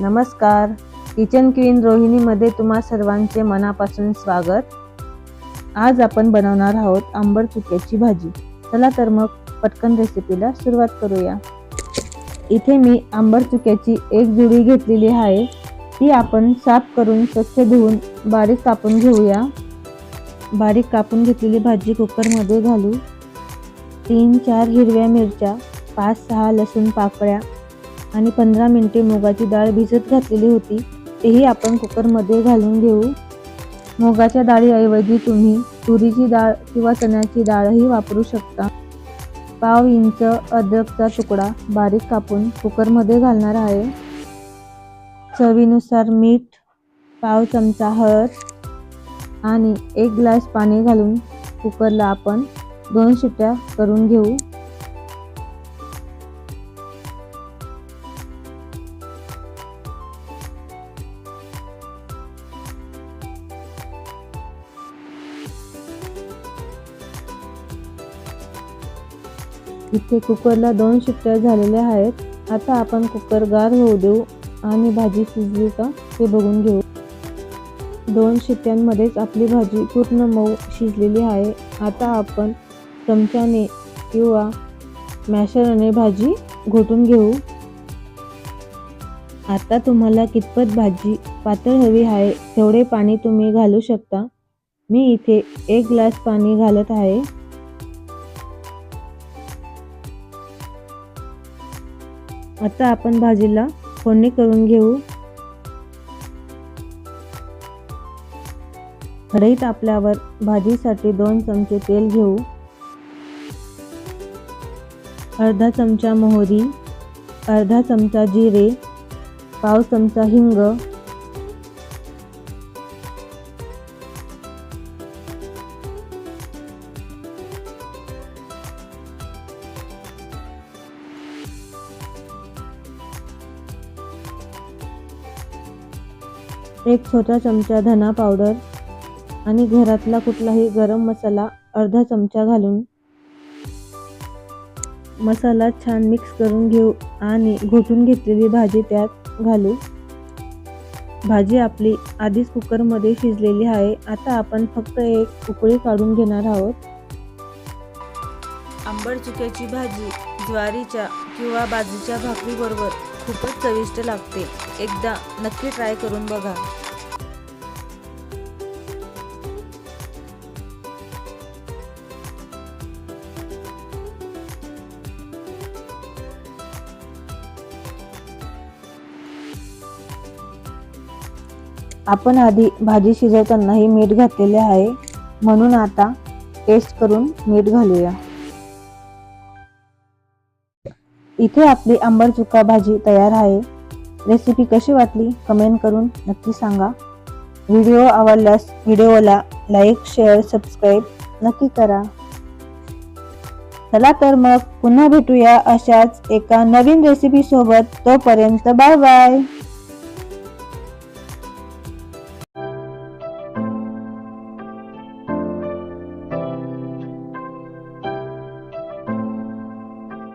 नमस्कार. Kitchen queen रोहिणीमध्ये तुम्हा सर्वांचे मनापासून स्वागत. आज आपण बनवणार आहोत आंबट चुक्याची भाजी. चला तर मग पटकन रेसिपीला सुरुवात करूया. इथे मी आंबट चुक्याची एक जुडी घेतलेली आहे. ती आपण साफ करून स्वच्छ धुवून बारीक कापून घेऊया. बारीक कापून घेतलेली भाजी कुकरमध्ये घालू. तीन चार हिरव्या मिरच्या पाच सहा लसूण पाकळ्या आणि पंधरा मिनटे मुगाची डाळ भिजत घातलेली होती तेही आपण कुकरमध्ये घालून घेऊ. मुगाच्या डाळीऐवजी तुम्ही तुरीची डाळ किंवा चण्याची डाळही वापरू शकता. पाव इंच अद्रकचा तुकडा बारीक कापून कुकरमध्ये घालणार आहे. चवीनुसार मीठ पाव चमचा हळद आणि एक ग्लास पाणी घालून कुकरला आपण दोन शिट्या करून घेऊ. इथे कुकरला दोन शिट्ट्या झालेल्या आहेत. आता आपण कुकर गार होऊ देऊ आणि भाजी शिजली का ते बघून घेऊ. दोन शिट्ट्यांमध्येच आपली भाजी पूर्ण मऊ शिजलेली आहे. आता आपण चमच्याने किंवा मॅशरने भाजी घोटून घेऊ. आता तुम्हाला कितपत भाजी पातळ हवी आहे तेवढे पाणी तुम्ही घालू शकता. मी इथे एक ग्लास पाणी घालत आहे. आता आपण भाजीला फोडणी करून घेऊ. कढई तापल्यावर भाजीसाठी दोन चमचे तेल घेऊ. अर्धा चमचा मोहरी अर्धा चमचा जिरे पाव चमचा हिंग एक छोटा चमचा धना पावडर आणि घरातला कुठलाही गरम मसाला अर्धा चमचा घालून मसाला छान मिक्स करून घेऊ आणि घोटून घेतलेली भाजी त्यात घालू. भाजी आपली आधीच कुकरमध्ये शिजलेली आहे. आता आपण फक्त एक उकळी काढून घेणार आहोत. आंबट चुक्याची भाजी ज्वारीच्या किंवा बाजरीच्या भाकरीबरोबर खूपच चविष्ट लागते एकदा नक्की ट्राय करून बघा. आपण आधी भाजी शिजवतानाही मीठ घातलेले आहे. म्हणून आता टेस्ट करून मीठ घालूया. इथे आपली आंबट चुका भाजी तयार आहे. रेसिपी कशी वाटली? कमेंट करून नक्की सांगा. व्हिडिओ आवडल्यास व्हिडिओला लाईक शेअर सबस्क्राईब नक्की करा. चला तर मग पुन्हा भेटूया अशाच एका नवीन रेसिपी सोबत. तोपर्यंत बाय बाय